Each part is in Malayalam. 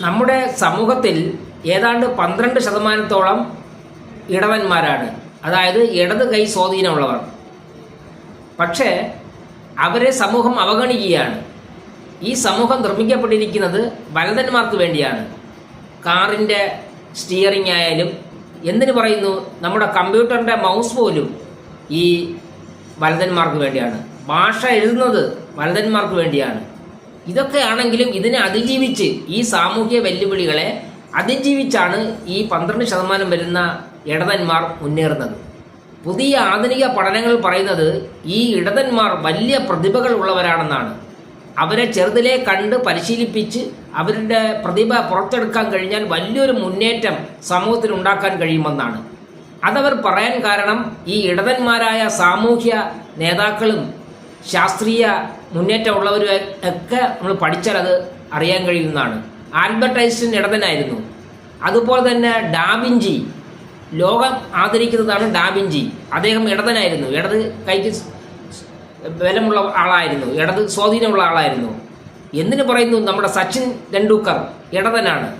നമ്മുടെ സമൂഹത്തിൽ ഏതാണ്ട് പന്ത്രണ്ട് ശതമാനത്തോളം ഇടവന്മാരാണ്. അതായത് ഇടത് കൈ സ്വാധീനമുള്ളവർ. പക്ഷേ അവരെ സമൂഹം അവഗണിക്കുകയാണ്. ഈ സമൂഹം നിർമ്മിക്കപ്പെട്ടിരിക്കുന്നത് വലതന്മാർക്ക് വേണ്ടിയാണ്. കാറിന്റെ സ്റ്റിയറിംഗ് ആയാലും എന്തിനു പറയുന്നു നമ്മുടെ കമ്പ്യൂട്ടറിന്റെ മൗസ് പോലും ഈ വലതന്മാർക്ക് വേണ്ടിയാണ്. ഭാഷ എഴുതുന്നത് വലതന്മാർക്ക് വേണ്ടിയാണ്. ഇതൊക്കെ ആണെങ്കിലും ഇതിനെ അതിജീവിച്ച് ഈ സാമൂഹ്യ വെല്ലുവിളികളെ അതിജീവിച്ചാണ് ഈ പന്ത്രണ്ട് ശതമാനം വരുന്ന ഇടതന്മാർ മുന്നേറുന്നത്. പുതിയ ആധുനിക പഠനങ്ങൾ പറയുന്നത് ഈ ഇടതന്മാർ വലിയ പ്രതിഭകൾ ഉള്ളവരാണെന്നാണ്. അവരെ ചെറുതിലെ കണ്ട് പരിശീലിപ്പിച്ച് അവരുടെ പ്രതിഭ പുറത്തെടുക്കാൻ കഴിഞ്ഞാൽ വലിയൊരു മുന്നേറ്റം സമൂഹത്തിൽ ഉണ്ടാക്കാൻ കഴിയുമെന്നാണ്. അതവർ പറയാൻ കാരണം ഈ ഇടതന്മാരായ സാമൂഹ്യ നേതാക്കളും ശാസ്ത്രീയ മുന്നേറ്റമുള്ളവരും ഒക്കെ നമ്മൾ പഠിച്ചാൽ അത് അറിയാൻ കഴിയുന്നതാണ്. ആൽബർട്ട് ഐൻസ്റ്റീൻ ഇടതനായിരുന്നു. അതുപോലെ തന്നെ ഡാവിഞ്ചി. ലോകം ആദരിക്കുന്നതാണ് ഡാവിഞ്ചി. അദ്ദേഹം ഇടതനായിരുന്നു. ഇടത് കൈക്ക് ബലമുള്ള ആളായിരുന്നു. ഇടത് സ്വാധീനമുള്ള ആളായിരുന്നു. എന്തിനു പറയുന്നു? നമ്മുടെ സച്ചിൻ ടെണ്ടുൽക്കർ ഇടതനാണ്.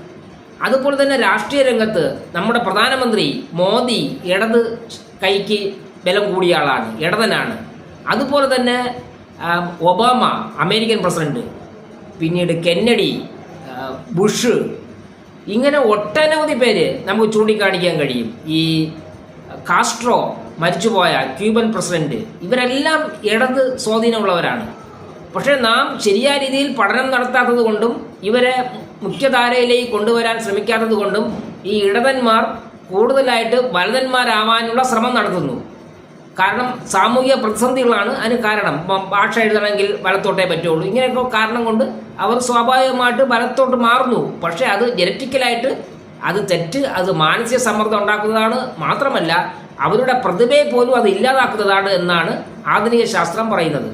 അതുപോലെ തന്നെ രാഷ്ട്രീയ രംഗത്ത് നമ്മുടെ പ്രധാനമന്ത്രി മോദി ഇടത് കൈക്ക് ബലം കൂടിയ ആളാണ്. ഇടതനാണ്. അതുപോലെ തന്നെ ഒബാമ അമേരിക്കൻ പ്രസിഡന്റ് പിന്നീട് കെന്നഡി ബുഷ് ഇങ്ങനെ ഒട്ടനവധി പേര് നമുക്ക് ചൂണ്ടിക്കാണിക്കാൻ കഴിയും. ഈ കാസ്ട്രോ മരിച്ചുപോയ ക്യൂബൻ പ്രസിഡന്റ് ഇവരെല്ലാം ഇടത് സ്വാധീനമുള്ളവരാണ്. പക്ഷേ നാം ശരിയായ രീതിയിൽ പഠനം നടത്താത്തത് കൊണ്ടും ഇവരെ മുഖ്യധാരയിലേക്ക് കൊണ്ടുവരാൻ ശ്രമിക്കാത്തത് കൊണ്ടും ഈ ഇടതന്മാർ കൂടുതലായിട്ട് വലതന്മാരാവാനുള്ള ശ്രമം നടത്തുന്നു. കാരണം സാമൂഹിക പ്രതിസന്ധികളാണ് അതിന് കാരണം. ഭാഷ എഴുതണമെങ്കിൽ വലത്തോട്ടേ പറ്റുള്ളൂ. ഇങ്ങനെയൊക്കെ കാരണം കൊണ്ട് അവർ സ്വാഭാവികമായിട്ട് വലത്തോട്ട് മാറുന്നു. പക്ഷേ അത് ജനറ്റിക്കലായിട്ട് അത് തെറ്റ് അത് മാനസിക സമ്മർദ്ദം ഉണ്ടാക്കുന്നതാണ് മാത്രമല്ല അവരുടെ പ്രതിഭയെ പോലും അത് ഇല്ലാതാക്കുന്നതാണ് എന്നാണ് ആധുനിക ശാസ്ത്രം പറയുന്നത്.